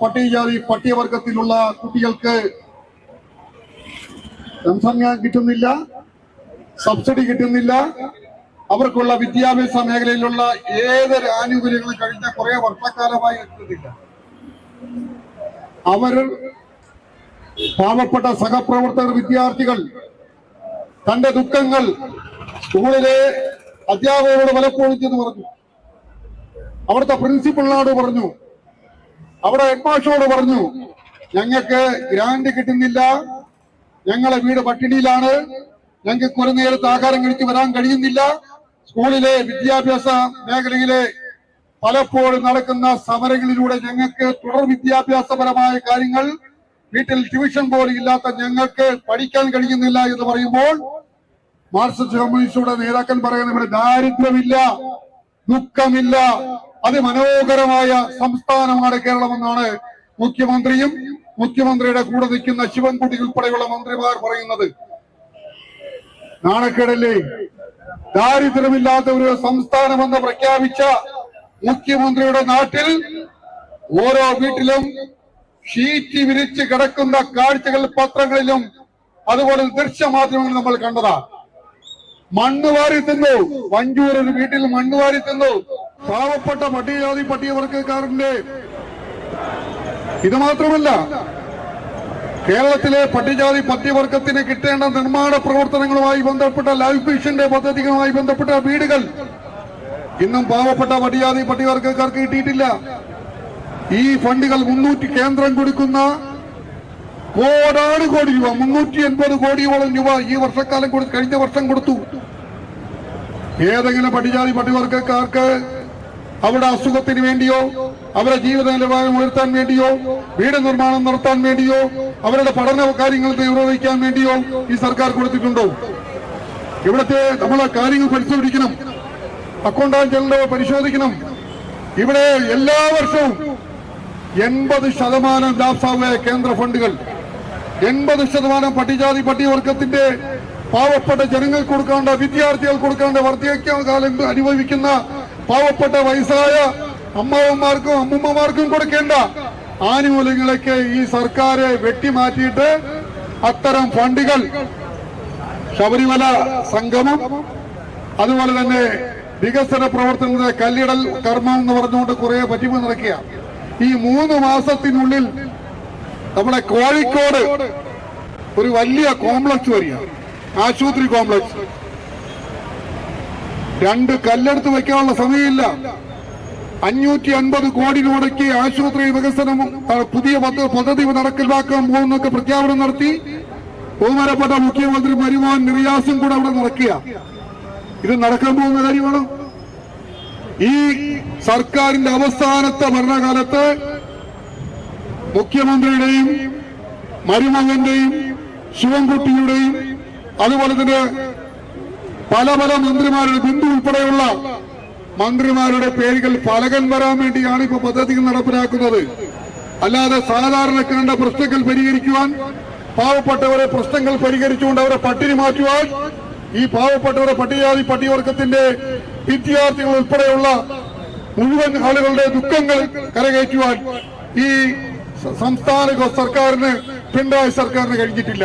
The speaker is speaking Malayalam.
പട്ടികജാതി പട്ടികവർഗത്തിലുള്ള കുട്ടികൾക്ക് പെൻഷൻ കിട്ടുന്നില്ല സബ്സിഡി കിട്ടുന്നില്ല. അവർക്കുള്ള വിദ്യാഭ്യാസ മേഖലയിലുള്ള ഏതൊരു ആനുകൂല്യങ്ങളും കഴിഞ്ഞ കുറെ വർഷക്കാലമായി എത്തുന്നില്ല. അവർ പാവപ്പെട്ട സഹപ്രവർത്തകർ വിദ്യാർത്ഥികൾ തന്റെ ദുഃഖങ്ങൾ സ്കൂളിലെ അധ്യാപകരോട് പലപ്പോഴും പറഞ്ഞു. അവിടുത്തെ പ്രിൻസിപ്പളിനോട് പറഞ്ഞു അവിടെ ഹെഡ്മാസ്റ്ററോട് പറഞ്ഞു ഞങ്ങൾക്ക് ഗ്രാൻഡ് കിട്ടുന്നില്ല. ഞങ്ങളെ വീട് പട്ടിണിയിലാണ്. ഞങ്ങൾക്ക് ഒരു നേരത്ത് ആഹാരം കഴിച്ച് വരാൻ കഴിയുന്നില്ല. സ്കൂളിലെ വിദ്യാഭ്യാസ മേഖലയിലെ പലപ്പോഴും നടക്കുന്ന സമരങ്ങളിലൂടെ ഞങ്ങൾക്ക് തുടർ വിദ്യാഭ്യാസപരമായ കാര്യങ്ങൾ വീട്ടിൽ ട്യൂഷൻ പോലും ഇല്ലാത്ത ഞങ്ങൾക്ക് പഠിക്കാൻ കഴിയുന്നില്ല എന്ന് പറയുമ്പോൾ മാർക്സിസ്റ്റ് കമ്മ്യൂണിസ്റ്റുടെ നേതാക്കൻ പറയുന്ന ഇവിടെ ദാരിദ്ര്യമില്ല ദുഃഖമില്ല അതിമനോഹരമായ സംസ്ഥാനമാണ് കേരളമെന്നാണ് മുഖ്യമന്ത്രിയും മുഖ്യമന്ത്രിയുടെ കൂടെ നിൽക്കുന്ന ശിവൻകുട്ടി ഉൾപ്പെടെയുള്ള മന്ത്രിമാർ പറയുന്നത്. നാണക്കേടല്ലേ? ദാരിദ്ര്യമില്ലാത്ത ഒരു സംസ്ഥാനമെന്ന് പ്രഖ്യാപിച്ച മുഖ്യമന്ത്രിയുടെ നാട്ടിൽ ഓരോ വീട്ടിലും ഷീറ്റ് വിരിച്ച് കിടക്കുന്ന കാഴ്ചകൾ പത്രങ്ങളിലും അതുപോലെ ദൃശ്യമാധ്യമങ്ങളിൽ നമ്മൾ കണ്ടതാ. മണ്ണ് വാരി തിന്നു. വഞ്ചൂർ ഒരു വീട്ടിൽ മണ്ണ് വാരി തിന്നു. പാവപ്പെട്ട പട്ടികജാതി പട്ടികവർഗക്കാരന്റെ ഇത് മാത്രമല്ല കേരളത്തിലെ പട്ടികജാതി പട്ടികവർഗത്തിന് കിട്ടേണ്ട നിർമ്മാണ പ്രവർത്തനങ്ങളുമായി ബന്ധപ്പെട്ട ലൈഫ് മിഷന്റെ പദ്ധതികളുമായി ബന്ധപ്പെട്ട വീടുകൾ ഇന്നും പാവപ്പെട്ട പട്ടികജാതി പട്ടികവർഗക്കാർക്ക് കിട്ടിയിട്ടില്ല. ഈ ഫണ്ടുകൾ മുന്നൂറ്റി കേന്ദ്രം കൊടുക്കുന്ന കോടാണ് കോടി രൂപ മുന്നൂറ്റി എൺപത് കോടിയോളം രൂപ ഈ വർഷക്കാലം കൊടുത്തു കഴിഞ്ഞ വർഷം കൊടുത്തു. ഏതെങ്കിലും പട്ടികജാതി പട്ടികവർഗക്കാർക്ക് അവരുടെ അസുഖത്തിന് വേണ്ടിയോ അവരുടെ ജീവിത നിലവാരം ഉയർത്താൻ വേണ്ടിയോ വീട് നിർമ്മാണം നടത്താൻ വേണ്ടിയോ അവരുടെ പഠന കാര്യങ്ങൾ നിർവഹിക്കാൻ വേണ്ടിയോ ഈ സർക്കാർ കൊടുത്തിട്ടുണ്ടോ? ഇവിടുത്തെ നമ്മളെ കാര്യങ്ങൾ പരിശോധിക്കണം. അക്കൗണ്ടാൻ ചെല്ലോ പരിശോധിക്കണം. ഇവിടെ എല്ലാ വർഷവും എൺപത് ശതമാനം ലാഭസാവുക കേന്ദ്ര ഫണ്ടുകൾ. എൺപത് ശതമാനം പട്ടികജാതി പട്ടികവർഗത്തിന്റെ പാവപ്പെട്ട ജനങ്ങൾക്ക് കൊടുക്കേണ്ട വിദ്യാർത്ഥികൾ കൊടുക്കേണ്ട വർദ്ധകാലം അനുഭവിക്കുന്ന പാവപ്പെട്ട വയസ്സായ അമ്മാവന്മാർക്കും അമ്മൂമ്മമാർക്കും കൊടുക്കേണ്ട ആനുകൂല്യങ്ങളൊക്കെ ഈ സർക്കാർ വെട്ടിമാറ്റിയിട്ട് അത്തരം ഫണ്ടുകൾ ശബരിമല സംഗമം അതുപോലെ തന്നെ വികസന പ്രവർത്തനത്തിന്റെ കല്ലിടൽ കർമ്മം എന്ന് പറഞ്ഞുകൊണ്ട് കുറെ പറ്റിമ നടക്കുക. ഈ മൂന്ന് മാസത്തിനുള്ളിൽ നമ്മുടെ കോഴിക്കോട് ഒരു വലിയ കോംപ്ലക്സ് വരിക. ആശുപത്രി കോംപ്ലക്സ്. രണ്ട് കല്ലെടുത്ത് വെക്കാനുള്ള സമയമില്ല. അഞ്ഞൂറ്റി അൻപത് കോടി രൂപയ്ക്ക് ആശുപത്രി വികസനം പുതിയ പദ്ധതി നടപ്പിലാക്കാൻ പോകുന്നൊക്കെ പ്രഖ്യാപനം നടത്തി. ബഹുമാനപ്പെട്ട മുഖ്യമന്ത്രി മരുമോൻ റിയാസും കൂടെ അവിടെ നടക്കുക. ഇത് നടക്കാൻ പോകുന്ന കാര്യമാണോ? ഈ സർക്കാരിന്റെ അവസാനത്തെ ഭരണകാലത്ത് മുഖ്യമന്ത്രിയുടെയും മരുമകന്റെയും ശിവൻകുട്ടിയുടെയും അതുപോലെ തന്നെ പല പല മന്ത്രിമാരുടെ ബിന്ദു ഉൾപ്പെടെയുള്ള മന്ത്രിമാരുടെ പേരുകൾ പലകൻ വരാൻ വേണ്ടിയാണ് ഇപ്പൊ പദ്ധതികൾ നടപ്പിലാക്കുന്നത്. അല്ലാതെ സാധാരണക്കാരുടെ പ്രശ്നങ്ങൾ പരിഹരിക്കുവാൻ പാവപ്പെട്ടവരെ പ്രശ്നങ്ങൾ പരിഹരിച്ചുകൊണ്ട് അവരെ പട്ടിണി മാറ്റുവാൻ ഈ പാവപ്പെട്ടവരെ പട്ടികജാതി പട്ടികവർഗത്തിന്റെ വിദ്യാർത്ഥികൾ ഉൾപ്പെടെയുള്ള മുഴുവൻ ആളുകളുടെ ദുഃഖങ്ങൾ കരകയറ്റുവാൻ ഈ സംസ്ഥാന സർക്കാരിന് പിണറായി സർക്കാരിന് കഴിഞ്ഞിട്ടില്ല.